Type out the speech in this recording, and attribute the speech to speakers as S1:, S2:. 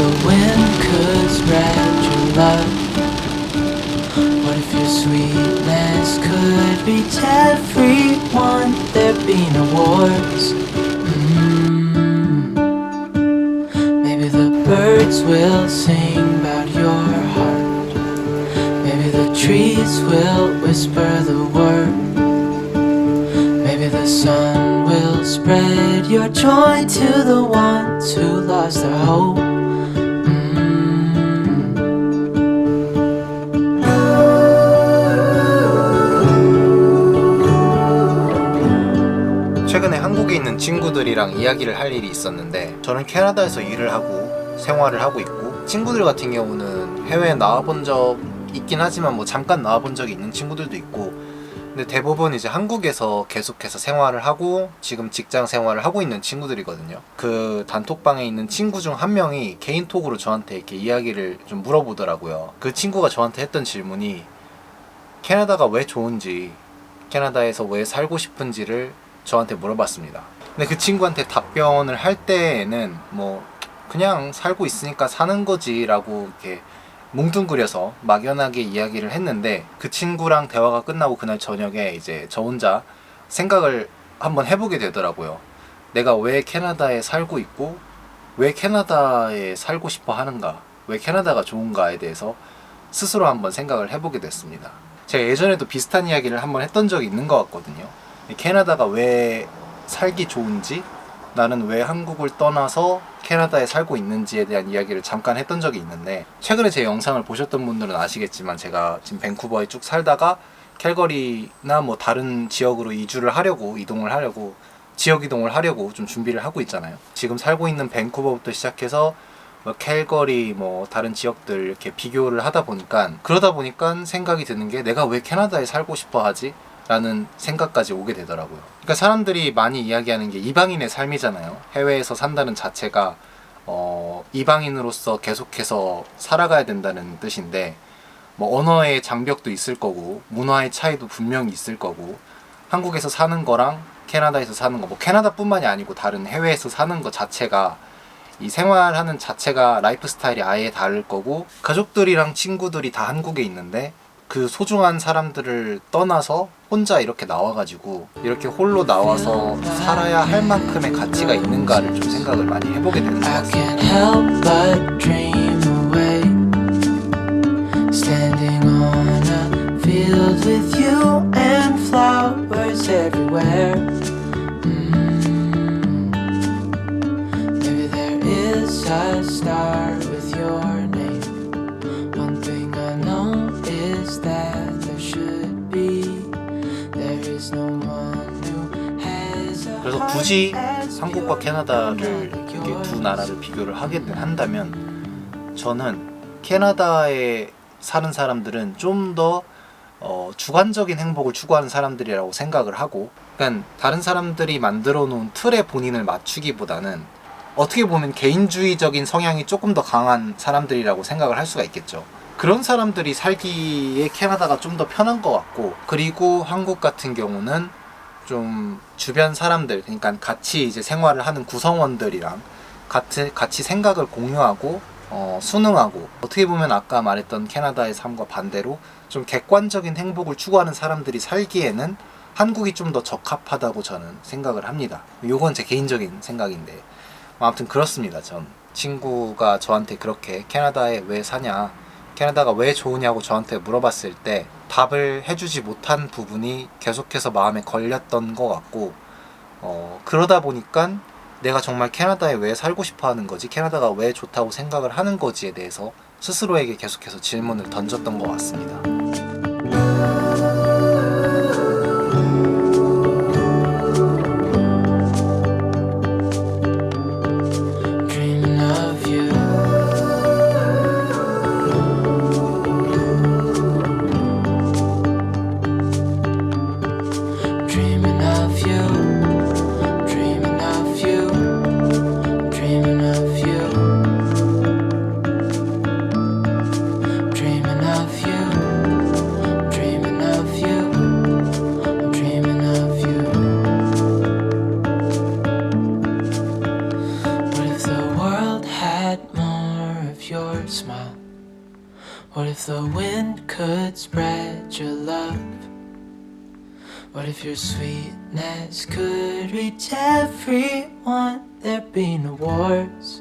S1: the wind could spread your love? What if your sweetness could be to everyone? There'd be no wars. Mm-hmm. Maybe the birds will sing about your heart. Maybe the trees will whisper the word. Maybe the sun will spread your joy to the ones who lost their hope.
S2: 친구들이랑 이야기를 할 일이 있었는데 저는 캐나다에서 일을 하고 생활을 하고 있고 친구들 같은 경우는 해외에 나와본 적 있긴 하지만 뭐 잠깐 나와본 적이 있는 친구들도 있고 근데 대부분 이제 한국에서 계속해서 생활을 하고 지금 직장 생활을 하고 있는 친구들이거든요. 그 단톡방에 있는 친구 중 한 명이 개인톡으로 저한테 이렇게 이야기를 좀 물어보더라고요. 그 친구가 저한테 했던 질문이 캐나다가 왜 좋은지 캐나다에서 왜 살고 싶은지를 저한테 물어봤습니다. 근데 그 친구한테 답변을 할 때에는 뭐 그냥 살고 있으니까 사는 거지라고 이렇게 뭉뚱그려서 막연하게 이야기를 했는데 그 친구랑 대화가 끝나고 그날 저녁에 이제 저 혼자 생각을 한번 해보게 되더라고요. 내가 왜 캐나다에 살고 있고 왜 캐나다에 살고 싶어 하는가, 왜 캐나다가 좋은가에 대해서 스스로 한번 생각을 해보게 됐습니다. 제가 예전에도 비슷한 이야기를 한번 했던 적이 있는 것 같거든요. 캐나다가 왜 살기 좋은지, 나는 왜 한국을 떠나서 캐나다에 살고 있는지에 대한 이야기를 잠깐 했던 적이 있는데, 최근에 제 영상을 보셨던 분들은 아시겠지만, 제가 지금 밴쿠버에 쭉 살다가 캘거리나 뭐 다른 지역으로 이주를 하려고, 이동을 하려고, 지역 이동을 하려고 좀 준비를 하고 있잖아요. 지금 살고 있는 밴쿠버부터 시작해서 뭐 캘거리 뭐 다른 지역들 이렇게 비교를 하다 보니까 그러다 보니까 생각이 드는 게 내가 왜 캐나다에 살고 싶어 하지? 라는 생각까지 오게 되더라고요. 그러니까 사람들이 많이 이야기하는 게 이방인의 삶이잖아요. 해외에서 산다는 자체가 어, 이방인으로서 계속해서 살아가야 된다는 뜻인데 뭐 언어의 장벽도 있을 거고 문화의 차이도 분명히 있을 거고 한국에서 사는 거랑 캐나다에서 사는 거 뭐 캐나다뿐만이 아니고 다른 해외에서 사는 거 자체가 이 생활하는 자체가 라이프 스타일이 아예 다를 거고 가족들이랑 친구들이 다 한국에 있는데 그 소중한 사람들을 떠나서 혼자 이렇게 나와가지고 이렇게 홀로 나와서 살아야 할 만큼의 가치가 있는가를 좀 생각을 많이 해보게 되는 것 같습니다. 굳이 한국과 캐나다를 이렇게 두. 나라를 비교를 하게 한다면 저는 캐나다에 사는 사람들은 좀더 어, 주관적인 행복을 추구하는 사람들이라고 생각을 하고, 그러니까 다른 사람들이 만들어 놓은 틀에 본인을 맞추기보다는 어떻게 보면 개인주의적인 성향이 조금 더 강한 사람들이라고 생각을 할 수가 있겠죠. 그런 사람들이 살기에 캐나다가 좀 더 편한 것 같고, 그리고 한국 같은 경우는 좀 주변 사람들, 그러니까 같이 이제 생활을 하는 구성원들이랑 같이, 같이 생각을 공유하고, 어, 순응하고, 어떻게 보면 아까 말했던 캐나다의 삶과 반대로 좀 객관적인 행복을 추구하는 사람들이 살기에는 한국이 좀 더 적합하다고 저는 생각을 합니다. 요건 제 개인적인 생각인데. 뭐 아무튼 그렇습니다. 전 친구가 저한테 그렇게 캐나다에 왜 사냐, 캐나다가 왜 좋으냐고 저한테 물어봤을 때 답을 해주지 못한 부분이 계속해서 마음에 걸렸던 것 같고, 어, 그러다 보니까 내가 정말 캐나다에 왜 살고 싶어 하는 거지, 캐나다가 왜 좋다고 생각을 하는 거지에 대해서 스스로에게 계속해서 질문을 던졌던 것 같습니다.
S1: What if the wind could spread your love? What if your sweetness could reach everyone? There'd be no wars,